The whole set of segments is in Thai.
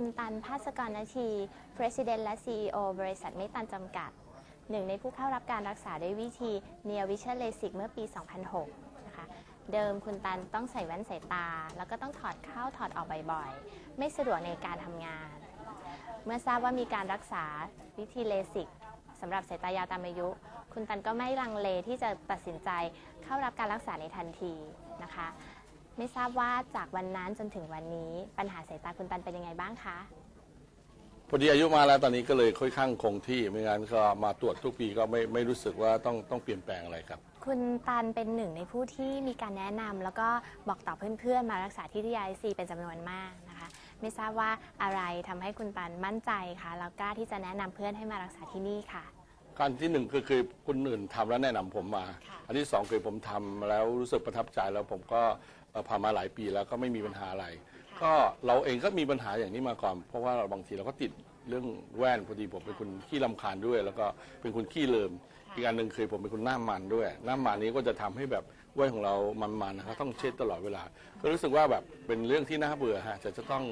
คุณตันภาสกรนาที President และ CEO บริษัทไม่ตันจำกัด หนึ่งในผู้เข้ารับการรักษาด้วยวิธี Near Vision LASIK เมื่อปี 2006 นะคะ เดิมคุณตันต้องใส่แว่นสายตา แล้วก็ต้องถอดเข้าถอดออกบ่อยๆ ไม่สะดวกในการทำงาน เมื่อทราบว่ามีการรักษาวิธีเลสิกสำหรับสายตายาวตามอายุ คุณตันก็ไม่ลังเลที่จะตัดสินใจเข้ารับการรักษาในทันทีนะคะ ไม่ทราบว่าจากวันนั้นจนถึงวันนี้ ปัญหาสายตาคุณตันเป็นยังไงบ้างคะพอดีอายุมาแล้วตอนนี้ก็เลยค่อยข้างคงที่ไม่งั้นก็มาตรวจทุกปีก็ไม่ไม่รู้สึกว่าต้องต้องเปลี่ยนแปลงอะไรครับ คุณตันเป็นหนึ่งในผู้ที่มีการแนะนำแล้วก็บอกต่อเพื่อนๆ มารักษาที่ที่ IC เป็นจำนวนมากนะคะ ไม่ทราบว่าอะไรทำให้คุณตันมั่นใจคะแล้วกล้าที่จะแนะนำเพื่อนให้มารักษาที่นี่ค่ะ การที่หนึ่งคือคือคนอื่นทำแล้วแนะนำผมมาค่ะอันที่สองคือผมทำแล้วรู้สึกประทับใจแล้วผมก็เอ่อผ่านมาหลายปีแล้วก็ไม่มีปัญหาอะไร ก็เราเองก็มีปัญหาอย่างนี้มาก่อน เพราะว่าเราบางทีเราก็ติดเรื่องแว่นพอดีผมเป็นคนขี้ลำคาญด้วย แล้วก็เป็นคนขี้เลิมอีกอันหนึ่งคือผมเป็นคนหน้ามันด้วย หน้ามันนี้ก็จะทำให้แบบแว่นของเรามันๆนะครับต้องเช็ดตลอดเวลา ก็รู้สึกว่าแบบเป็นเรื่องที่น่าเบื่อฮะจะจะต้อง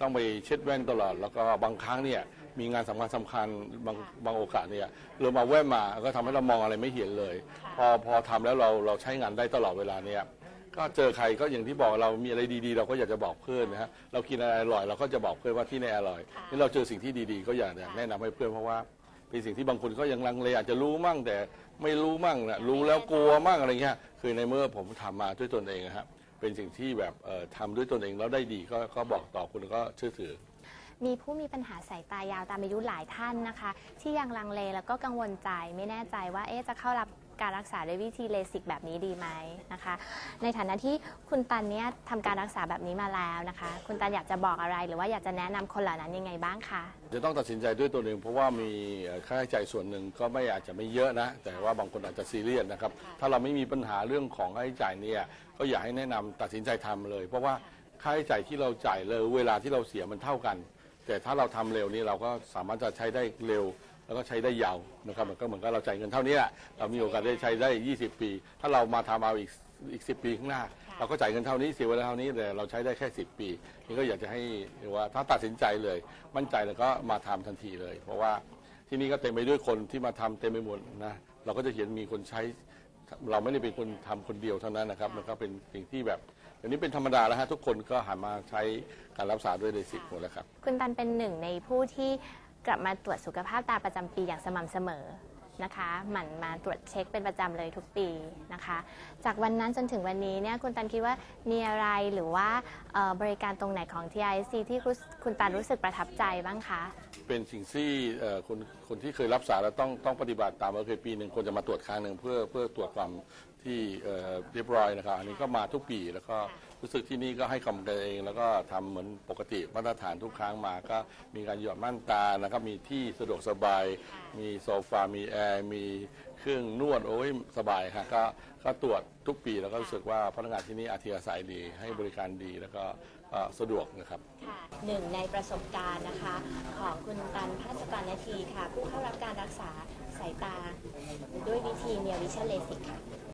ต้องไปเช็ดแว่นตลอด แล้วก็บางครั้งเนี่ยมีงานสำคัญสำคัญบางบางโอกาสเนี่ยเรามาแว่นมาก็ทำให้เรามองอะไรไม่เห็นเลย พอพอทำแล้วเราเราใช้งานได้ตลอดเวลาเนี่ยก็เจอใครก็อย่างที่บอกเรามีอะไรดีๆ เราก็อยากจะบอกเพื่อนนะฮะเรากินอะไรอร่อยเราก็จะบอกเพื่อนว่าที่นี่อร่อยนี่เราเจอสิ่งที่ดีๆ ก็อยากจะแนะนำให้เพื่อนเพราะว่าเป็นสิ่งที่บางคนก็ยังลังเลอาจจะรู้มั่งแต่ไม่รู้มั่งนะรู้แล้วกลัวมั่งอะไรเงี้ยคือในเมื่อผมทำมาด้วยตนเองนะฮะ เป็นสิ่งที่แบบเอ่อทำด้วยตนเองแล้วได้ดีก็ก็บอกต่อคุณก็เชื่อถือ มีผู้มีปัญหาสายตายาวตามอายุหลายท่านนะคะ ที่ยังลังเลแล้วก็กังวลใจไม่แน่ใจว่าเอ๊ะจะเข้ารับ การรักษาด้วยวิธีเลสิกแบบนี้ดีไหมนะคะ ในฐานะที่คุณตันเนี่ยทำการรักษาแบบนี้มาแล้วนะคะ คุณตันอยากจะบอกอะไรหรือว่าอยากจะแนะนำคนเหล่านั้นยังไงบ้างคะ จะต้องตัดสินใจด้วยตัวเองเพราะว่ามีเอ่อค่าใช้จ่ายส่วนหนึ่งก็ไม่อาจจะไม่เยอะนะ แต่ว่าบางคนอาจจะซีเรียสนะครับ ถ้าเราไม่มีปัญหาเรื่องของค่าใช้จ่ายเนี่ยก็อยากให้แนะนำตัดสินใจทำเลย เพราะว่าค่าใช้จ่ายที่เราจ่ายเลยเวลาที่เราเสียมันเท่ากัน แต่ถ้าเราทำเร็วนี่เราก็สามารถจะใช้ได้เร็ว แล้วก็ใช้ได้ยาวนะครับมันก็เหมือนกับเราจ่ายเงินเท่านี้แหละเรามีโอกาสได้ใช้ได้ 20 ปี ถ้าเรามาทำเอาอีกอีก10ปีข้างหน้า เราก็จ่ายเงินเท่านี้เสียเวลาเท่านี้แต่เราใช้ได้แค่ 10 ปี นี่ก็อยากจะให้ว่าถ้าตัดสินใจเลยมั่นใจแล้วก็มาทำทันทีเลย เพราะว่าที่นี่ก็เต็มไปด้วยคนที่มาทำเต็มไปหมดนะเราก็จะเห็นมีคนใช้ เราไม่ได้เป็นคนทำคนเดียวเท่านั้นนะครับมันก็เป็นสิ่งที่แบบอันนี้เป็นธรรมดาแล้วฮะทุกคนก็หันมาใช้การรักษาด้วยเลสิกหมดแล้วครับคุณตันเป็นหนึ่งในผู้ที่ กลับมาตรวจสุขภาพตาประจำปีอย่างสม่ำเสมอนะคะหมั่นมาตรวจเช็คเป็นประจำเลยทุกปีนะคะ จากวันนั้นจนถึงวันนี้เนี่ยคุณตันคิดว่ามีอะไรหรือว่าบริการตรงไหนของ TIC ที่คุณตันรู้สึกประทับใจบ้างคะ เป็นสิ่งที่คนคนที่เคยรับสารแล้วต้องต้องปฏิบัติตามก็คือปีหนึ่งควรจะมาตรวจครั้งหนึ่งเพื่อเพื่อตรวจความ ที่เอ่อเรียบร้อยนะครับ อันนี้ก็มาทุกปีแล้วก็รู้สึกที่นี่ก็ให้คำกันเอง แล้วก็ทำเหมือนปกติมาตรฐานทุกครั้งมาก็มีการหยอดม่านตานะครับมีที่สะดวกสบาย มีโซฟา มีแอร์ มีเครื่องนวดโอ้ยสบายครับก็ก็ตรวจทุกปีแล้วก็รู้สึกว่าพนักงานที่นี่อัธยาศัยดี ให้บริการดีแล้วก็เอ่อสะดวกนะครับหนึ่งในประสบการณ์นะคะ ของคุณตันพัศกรนาทีค่ะ ผู้เข้ารับการรักษาสายตา ด้วยวิธีเนียวิชเลสิกค่ะ